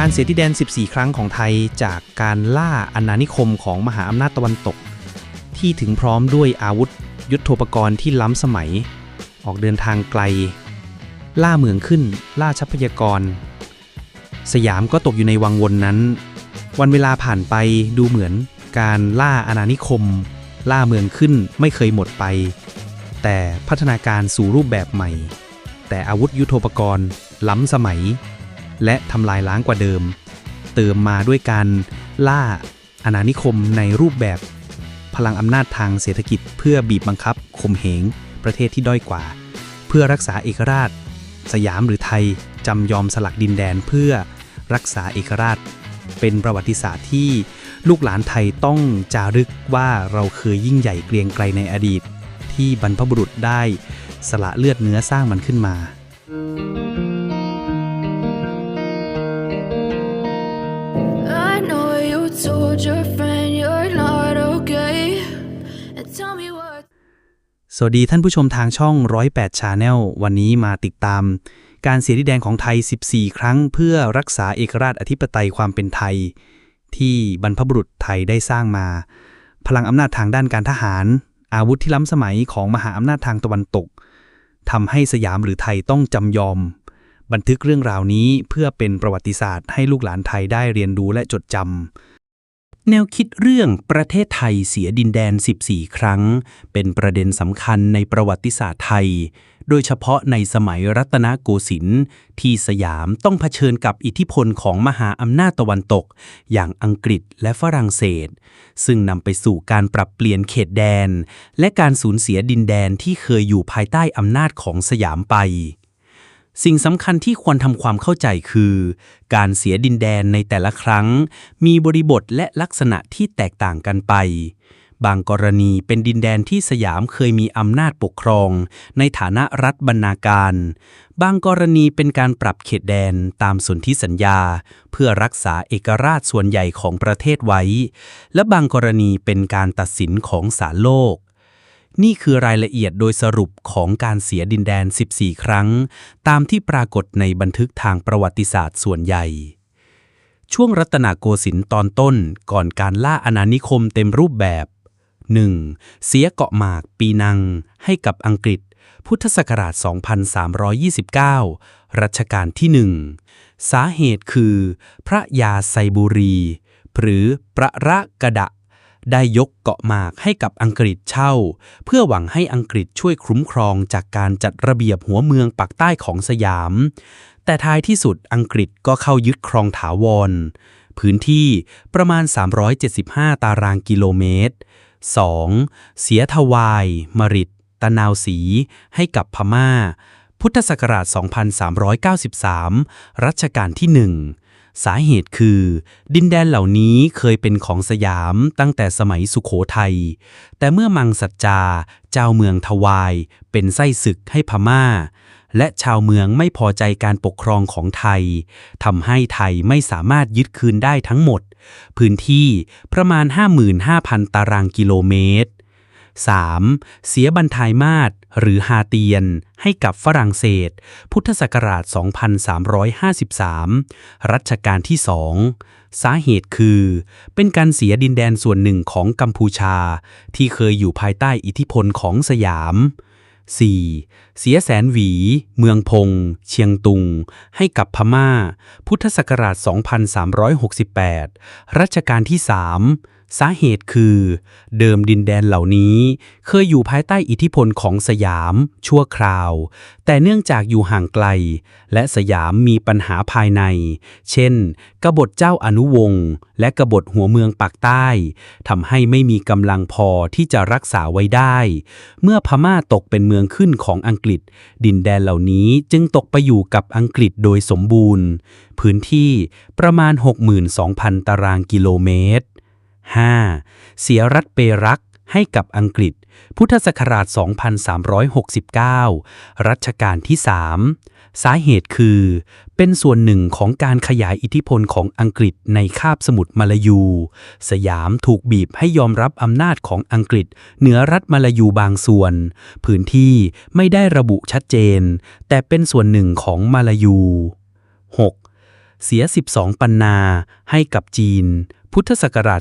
การเสียดินแดน 14 ครั้งของไทยจากการล่าอาณานิคมของมหาอำนาจตะวันตก ที่ถึงพร้อมด้วยอาวุธ ยุทโธปกรณ์ที่ล้ำสมัย ออกเดินทางไกล ล่าเมืองขึ้น ล่าทรัพยากร สยามก็ตกอยู่ในวังวนนั้น วันเวลาผ่านไปดูเหมือนการล่าอาณานิคม ล่าเมืองขึ้นไม่เคยหมดไป แต่พัฒนาการสู่รูปแบบใหม่ แต่อาวุธยุทโธปกรณ์ ล้ำสมัย และทำลายล้างกว่าเดิม เติมมาด้วยการล่าอาณานิคมในรูปแบบ พลังอำนาจทางเศรษฐกิจ เพื่อบีบบังคับข่มเหง ประเทศที่ด้อยกว่า เพื่อรักษาเอกราช สยามหรือไทยจำยอมสลักดินแดนเพื่อรักษาเอกราช เป็นประวัติศาสตร์ที่ลูกหลานไทยต้องจารึกว่าเราเคยยิ่งใหญ่เกรียงไกรในอดีต ที่บรรพบุรุษได้สละเลือดเนื้อสร้างมันขึ้นมา I told your friend you're not okay. And tell me what. สวัสดีท่านผู้ชมทางช่อง 108 Channel วันนี้มาติดตาม การเสียดิแดนของไทย 14 ครั้ง เพื่อรักษาเอกราชอธิปไตยความเป็นไทย ที่บรรพบุรุษไทยได้สร้างมา พลังอำนาจทางด้านการทหาร อาวุธที่ล้ำสมัยของมหาอำนาจทางตะวันตกทำให้สยามหรือไทยต้องจำยอม บันทึกเรื่องราวนี้เพื่อเป็นประวัติศาสตร์ให้ลูกหลานไทยได้เรียนรู้และจดจำ แนวคิดเรื่องประเทศไทยเสียดินแดน 14 ครั้ง เป็นประเด็นสำคัญในประวัติศาสตร์ไทย โดยเฉพาะในสมัยรัตนโกสินทร์ที่สยามต้องเผชิญกับอิทธิพลของมหาอำนาจตะวันตก อย่างอังกฤษและฝรั่งเศส ซึ่งนำไปสู่การปรับเปลี่ยนเขตแดน และการสูญเสียดินแดนที่เคยอยู่ภายใต้อำนาจของสยามไป สิ่งสำคัญที่ควรทำความเข้าใจคือ การเสียดินแดนในแต่ละครั้ง มีบริบทและลักษณะที่แตกต่างกันไป บางกรณีเป็นดินแดนที่สยามเคยมีอำนาจปกครอง ในฐานะรัฐบรรณาการ บางกรณีเป็นการปรับเขตแดนตามสนธิสัญญา เพื่อรักษาเอกราชส่วนใหญ่ของประเทศไว้ และบางกรณีเป็นการตัดสินของศาลโลก นี่คือรายละเอียดโดยสรุปของการเสียดินแดน 14 ครั้ง ตามที่ปรากฏในบันทึกทางประวัติศาสตร์ส่วนใหญ่ ช่วงรัตนโกสินทร์ตอนต้นก่อนการล่าอาณานิคมเต็มรูปแบบ 1. เสียเกาะหมากปีนัง ให้กับอังกฤษ พุทธศักราช 2329 รัชกาลที่หนึ่งสาเหตุคือ พระยาไซบุรี หรือประระกะดะ ได้ยกเกาะหมากให้กับอังกฤษเช่า เพื่อหวังให้อังกฤษช่วยคุ้มครองจากการจัดระเบียบหัวเมืองปากใต้ของสยาม แต่ท้ายที่สุดอังกฤษก็เข้ายึดครองถาวร พื้นที่ประมาณ 375 ตารางกิโลเมตร 2. เสียทวาย มริดตะนาวสีให้กับพม่า พุทธศักราช 2393 รัชกาลที่หนึ่ง สาเหตุคือ ดินแดนเหล่านี้เคยเป็นของสยามตั้งแต่สมัยสุขโขทัย แต่เมื่อมังสัจจา เจ้าเมืองทวาย เป็นไส้ศึกให้พม่า และชาวเมืองไม่พอใจการปกครองของไทยทำให้ไทยไม่สามารถยึดคืนได้ทั้งหมด พื้นที่ประมาณ 55,000 ตารางกิโลเมตร 3. เสียบันทายมาศหรือฮาเตียน ให้กับฝรั่งเศส พุทธศักราช 2353 รัชกาลที่สองสาเหตุคือ เป็นการเสียดินแดนส่วนหนึ่งของกัมพูชา ที่เคยอยู่ภายใต้อิทธิพลของสยาม 4. เสียแสนหวี เมืองพง เชียงตุง ให้กับพม่า พุทธศักราช 2368 รัชกาลที่ 3 สาเหตุคือ เดิมดินแดนเหล่านี้ เคยอยู่ภายใต้อิทธิพลของสยาม ชั่วคราว แต่เนื่องจากอยู่ห่างไกล และสยามมีปัญหาภายใน เช่น กบฏเจ้าอนุวงศ์และกบฏหัวเมืองปากใต้ทำให้ไม่มีกำลังพอที่จะรักษาไว้ได้ เมื่อพม่าตกเป็นเมืองขึ้นของอังกฤษ ดินแดนเหล่านี้จึงตกไปอยู่กับอังกฤษโดยสมบูรณ์ พื้นที่ประมาณ 62,000 ตารางกิโลเมตร 5. เสียรัฐเปรักให้กับอังกฤษ พุทธศักราช 2369 รัชกาลที่ 3 สาเหตุคือ เป็นส่วนหนึ่งของการขยายอิทธิพลของอังกฤษในคาบสมุทรมาลายู สยามถูกบีบให้ยอมรับอำนาจของอังกฤษ เหนือรัฐมาลายูบางส่วน พื้นที่ไม่ได้ระบุชัดเจน แต่เป็นส่วนหนึ่งของมาลายู 6. เสีย 12 ปันนาให้กับจีน พุทธศักราช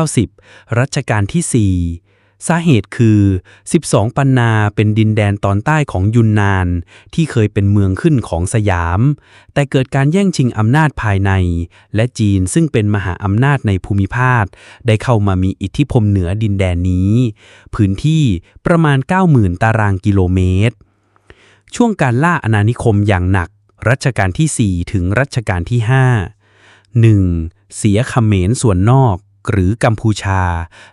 2890 รัชกาลที่ 4 สาเหตุคือ 12 ปันนาเป็นดินแดนตอนใต้ของยุนนาน ที่เคยเป็นเมืองขึ้นของสยาม แต่เกิดการแย่งชิงอำนาจภายใน และจีนซึ่งเป็นมหาอำนาจในภูมิภาค ได้เข้ามามีอิทธิพลเหนือดินแดนนี้ พื้นที่ประมาณ 90,000 ตารางกิโลเมตร ช่วงการล่าอาณานิคมอย่างหนัก รัชกาลที่ 4 ถึงรัชกาลที่ 5 1. เสียเขมรส่วนนอกหรือกัมพูชา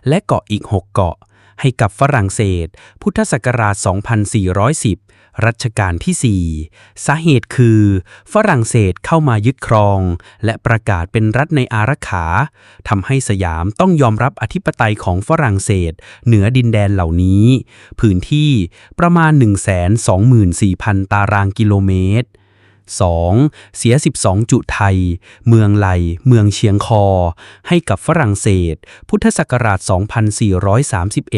และเกาะอีก 6 เกาะ ให้กับฝรั่งเศส พุทธศักราช 2410 รัชกาลที่ 4 สาเหตุคือ ฝรั่งเศสเข้ามายึดครอง และประกาศเป็นรัฐในอารักขาทำให้สยามต้องยอมรับอธิปไตยของฝรั่งเศส เหนือดินแดนเหล่านี้ พื้นที่ประมาณ 124,000 ตารางกิโลเมตร 2. เสีย 12 จุไทย เมืองไหล เมืองเชียงคอ ให้กับฝรั่งเศส พุทธศักราช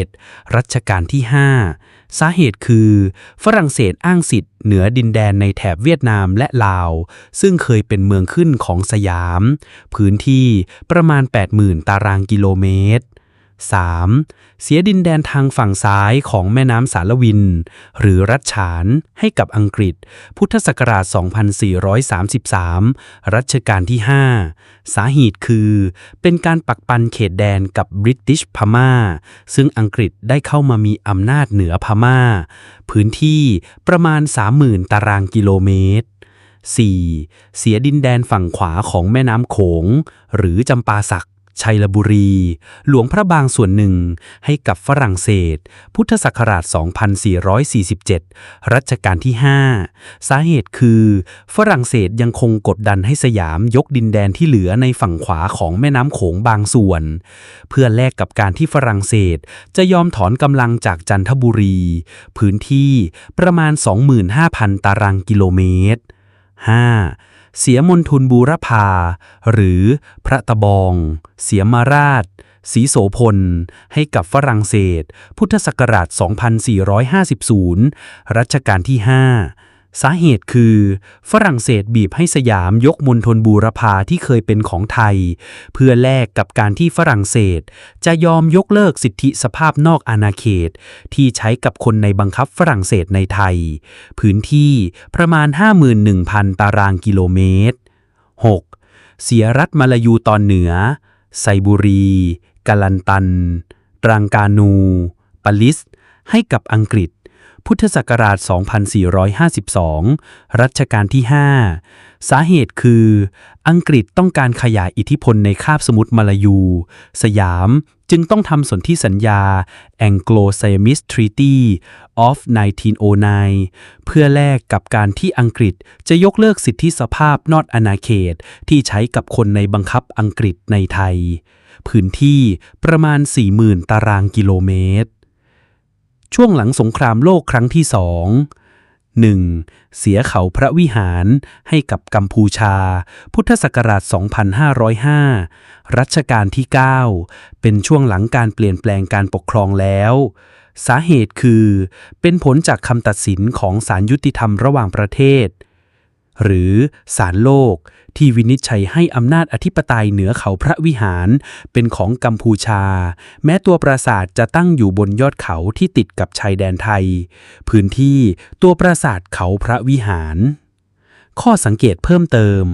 2431 รัชกาลที่ 5 สาเหตุคือ ฝรั่งเศสอ้างสิทธิ์เหนือดินแดนในแถบเวียดนามและลาว ซึ่งเคยเป็นเมืองขึ้นของสยาม พื้นที่ประมาณ 80,000 ตารางกิโลเมตร 3. เสียดินแดนทางฝั่งซ้ายของแม่น้ำสารวิน หรือรัชฉานให้กับอังกฤษ พุทธศักราช 2433 รัชกาลที่ 5 สาเหตุคือ เป็นการปักปันเขตแดนกับบริติชพม่า ซึ่งอังกฤษได้เข้ามามีอำนาจเหนือพม่า พื้นที่ประมาณ 30,000 ตารางกิโลเมตร 4. เสียดินแดนฝั่งขวาของแม่น้ำโขง หรือจำปาสัก ชัยบุรี หลวงพระบางส่วนหนึ่งให้กับฝรั่งเศส พุทธศักราช 2447 รัชกาลที่ 5 สาเหตุคือฝรั่งเศสยังคงกดดันให้สยามยกดินแดนที่เหลือในฝั่งขวาของแม่น้ำโขงบางส่วน เพื่อแลกกับการที่ฝรั่งเศสจะยอมถอนกำลังจากจันทบุรี พื้นที่ประมาณ 25,000 ตารางกิโลเมตร 5. เสียมณฑลบูรพา หรือพระตะบอง เสียมาราชศรีโสพล ให้กับฝรั่งเศส พุทธศักราช 2450 รัชกาลที่ 5 สาเหตุคือฝรั่งเศสบีบให้สยามยกมณฑลบูรพาที่เคยเป็นของไทย เพื่อแลกกับการที่ฝรั่งเศส จะยอมยกเลิกสิทธิสภาพนอกอาณาเขต ที่ใช้กับคนในบังคับฝรั่งเศสในไทย พื้นที่ประมาณ 51,000 ตารางกิโลเมตร 6. เสียรัฐมาลายูตอนเหนือ ไซบุรี กาลันตัน ตรังกานู ปาลิส ให้กับอังกฤษ พุทธศักราช 2452 รัชกาลที่ 5 สาเหตุคือ อังกฤษต้องการขยายอิทธิพลในคาบสมุทรมาลายู สยามจึงต้องทำสนธิสัญญา Anglo-Siamese Treaty of 1909 เพื่อแลกกับการที่อังกฤษจะยกเลิกสิทธิสภาพนอดอาณาเขตที่ใช้กับคนในบังคับอังกฤษในไทย พื้นที่ประมาณ 40,000 ตารางกิโลเมตร ช่วงหลังสงครามโลกครั้งที่สอง 1. เสียเขาพระวิหารให้กับกัมพูชา พุทธศักราช 2505 รัชกาลที่ 9 เป็นช่วงหลังการเปลี่ยนแปลงการปกครองแล้ว สาเหตุคือ เป็นผลจากคำตัดสินของศาลยุติธรรมระหว่างประเทศ หรือศาลโลก ที่วินิจฉัยให้อำนาจอธิปไตยเหนือเขาพระวิหาร เป็นของกัมพูชา แม้ตัวปราสาทจะตั้งอยู่บนยอดเขาที่ติดกับชายแดนไทย พื้นที่ตัวปราสาทเขาพระวิหาร ข้อสังเกตเพิ่มเติม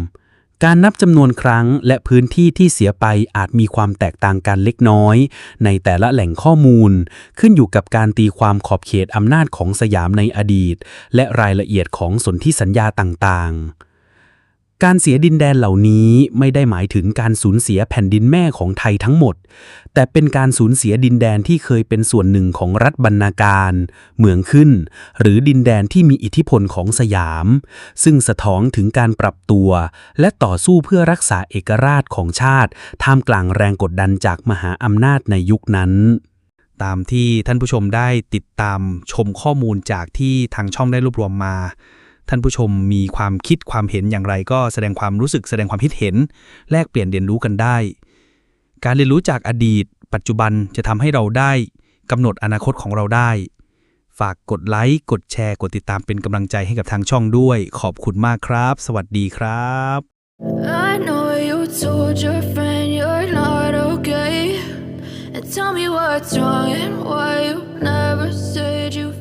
การนับจำนวนครั้งและพื้นที่ที่เสียไปอาจมีความแตกต่างกันเล็กน้อย ในแต่ละแหล่งข้อมูล ขึ้นอยู่กับการตีความขอบเขตอำนาจของสยามในอดีต และรายละเอียดของสนธิสัญญาต่างๆ การเสียดินแดนเหล่านี้ไม่ได้หมายถึงการสูญเสียแผ่นดินแม่ของไทยทั้งหมด แต่เป็นการสูญเสียดินแดนที่เคยเป็นส่วนหนึ่งของรัฐบรรณาการ เมืองขึ้น หรือดินแดนที่มีอิทธิพลของสยาม ซึ่งสะท้อนถึงการปรับตัว และต่อสู้เพื่อรักษาเอกราชของชาติ ท่ามกลางแรงกดดันจากมหาอำนาจในยุคนั้นตามที่ท่านผู้ชมได้ติดตามชมข้อมูลจากที่ทางช่องได้รวบรวมมา ท่านผู้ชมมีความคิดความเห็นอย่างไรก็แสดงความรู้สึกแสดงความคิดเห็น แลกเปลี่ยนเรียนรู้กันได้ การเรียนรู้จากอดีต ปัจจุบันจะทำให้เราได้กำหนดอนาคตของเราได้ ฝากกดไลค์ กดแชร์ กดติดตามเป็นกำลังใจให้กับทางช่องด้วย ขอบคุณมากครับ สวัสดีครับ tell me what's wrong and why you never said you